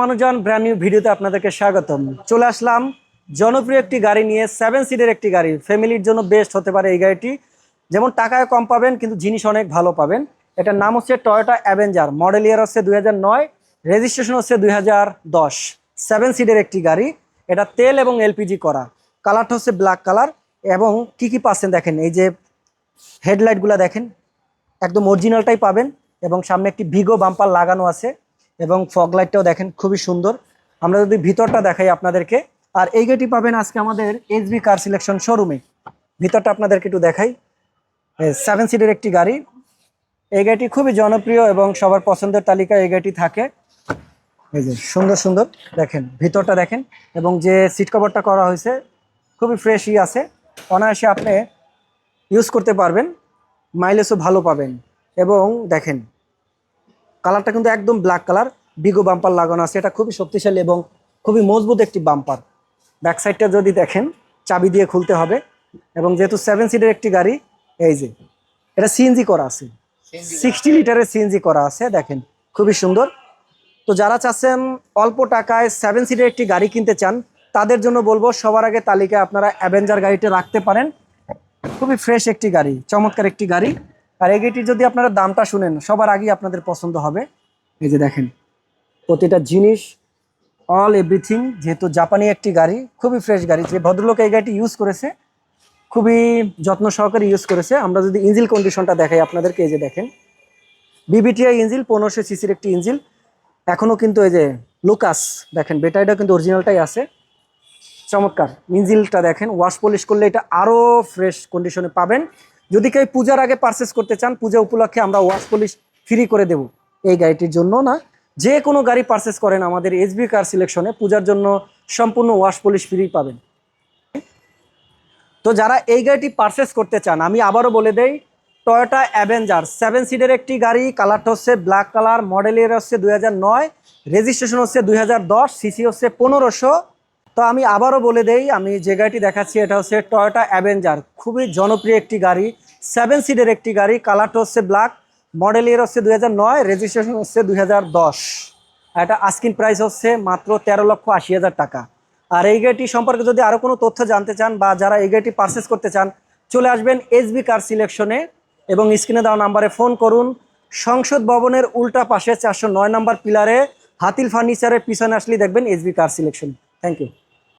মানুষজন brand new ভিডিওতে আপনাদেরকে স্বাগতম। চলে আসলাম জনপ্রিয় একটি গাড়ি নিয়ে সেভেন সিটের একটি গাড়ি। ফ্যামিলির জন্য বেস্ট হতে পারে এই গাড়িটি। যেমন টাকায় কম পাবেন, কিন্তু জিনিস অনেক ভালো পাবেন। এটার নাম হচ্ছে টয়োটা অ্যাভেঞ্জার মডেল ইয়ার হচ্ছে দুই রেজিস্ট্রেশন হচ্ছে দুই দশ। সেভেন সিটের একটি গাড়ি। এটা তেল এবং এলপিজি করা। কালারটা হচ্ছে ব্ল্যাক কালার এবং কি কি পাচ্ছেন দেখেন, এই যে হেডলাইটগুলো দেখেন, একদম অরিজিনালটাই পাবেন। এবং সামনে একটি ভিগো বাম্পার লাগানো আছে। এবং ফগ লাইটটাও দেখেন, খুবই সুন্দর। আমরা যদি ভিতরটা দেখাই আপনাদেরকে, আর এই গাড়িটি পাবেন আজকে আমাদের এইচবি কার সিলেকশন শোরুমে ভিতরটা আপনাদেরকে একটু দেখাই। সেভেন সিটের একটি গাড়ি। এই গাড়িটি খুবই জনপ্রিয় এবং সবার পছন্দের তালিকায় এই গাড়িটি থাকে। এই যে, সুন্দর সুন্দর। দেখেন, ভিতরটা দেখেন, এবং যে সিট কভারটা করা হয়েছে, খুবই ফ্রেশই আছে। অনায়াসে আপনি ইউজ করতে পারবেন মাইলেজও ভালো পাবেন। এবং দেখেন কালারটা কিন্তু একদম ব্ল্যাক কালার বিগো বাম্পার লাগানো আছে। এটা খুবই শক্তিশালী এবং খুবই মজবুত একটি বাম্পার ব্যাক সাইডটা যদি দেখেন চাবি দিয়ে খুলতে হবে। এবং যেহেতু সেভেন সিটের একটি গাড়ি এই যে এটা সিএনজি করা আছে। সিক্সটি লিটারের সিএনজি করা আছে দেখেন খুবই সুন্দর। তো যারা চাচ্ছেন অল্প টাকায় সেভেন সিটের একটি গাড়ি কিনতে চান তাদের জন্য বলব সবার আগে তালিকায় আপনারা অ্যাভেঞ্জার গাড়িটা রাখতে পারেন। খুবই ফ্রেশ একটি গাড়ি চমৎকার একটি গাড়ি। আর এই গাড়িটির যদি আপনারা দামটা শুনেন, সবার আগেই আপনাদের পছন্দ হবে। এই যে দেখেন, প্রতিটা জিনিস অল এভরিথিং যেহেতু জাপানি একটি গাড়ি, খুবই ফ্রেশ গাড়ি, যে ভদ্রলোক এই গাড়িটি ইউজ করেছে, খুবই যত্ন সহকারে ইউজ করেছে। আমরা যদি ইঞ্জিল কন্ডিশনটা দেখাই আপনাদেরকে, এই যে দেখেন বিবিটিআই ইঞ্জিল পনেরোশো সিসির একটি ইঞ্জিল এখনও কিন্তু এই যে লুকাস দেখেন ব্যাটারিটা কিন্তু অরিজিনালটাই আছে। চমৎকার ইঞ্জিলটা দেখেন ওয়াশ পলিশ করলে এটা আরও ফ্রেশ কন্ডিশনে পাবেন। যদি কেউ পূজার আগে পারচেস করতে চান, পূজা উপলক্ষে আমরা ওয়াশ পলিশ ফ্রি করে দেব। এই গাড়িটির জন্য না, যে কোনো গাড়ি পারচেস করেন আমাদের এইচবি কার সিলেকশনে পূজার জন্য সম্পূর্ণ ওয়াশ পলিশ ফ্রি পাবেন। তো যারা এই গাড়িটি পারচেস করতে চান, আমি আবারও বলে দেই টয়োটা অ্যাভেঞ্জার সেভেন সিটের একটি গাড়ি কালারটা হচ্ছে ব্ল্যাক কালার মডেলের হচ্ছে দুই রেজিস্ট্রেশন হচ্ছে দুই হাজার দশ সিসি হচ্ছে পনেরোশো তো আমি আবারও বলে দেই, আমি যে গাড়িটি দেখাচ্ছি, এটা হচ্ছে টয়োটা অ্যাভেঞ্জার খুবই জনপ্রিয় একটি গাড়ি সেভেন সিটের একটি গাড়ি কালারটা হচ্ছে ব্ল্যাক মডেল ইয়ার হচ্ছে দুই রেজিস্ট্রেশন হচ্ছে দুই এটা আস্কিন প্রাইস হচ্ছে মাত্র তেরো লক্ষ আশি হাজার টাকা। আর এই গাড়িটি সম্পর্কে যদি আরও কোনো তথ্য জানতে চান বা যারা এই গাড়িটি পারচেস করতে চান, চলে আসবেন এসবি কার সিলেকশনে এবং স্ক্রিনে দেওয়া নাম্বারে ফোন করুন। সংসদ ভবনের উল্টা পাশে চারশো নয় নম্বর পিলারে হাতিল ফার্নিচারের পিছনে আসলে দেখবেন S B car selection thank you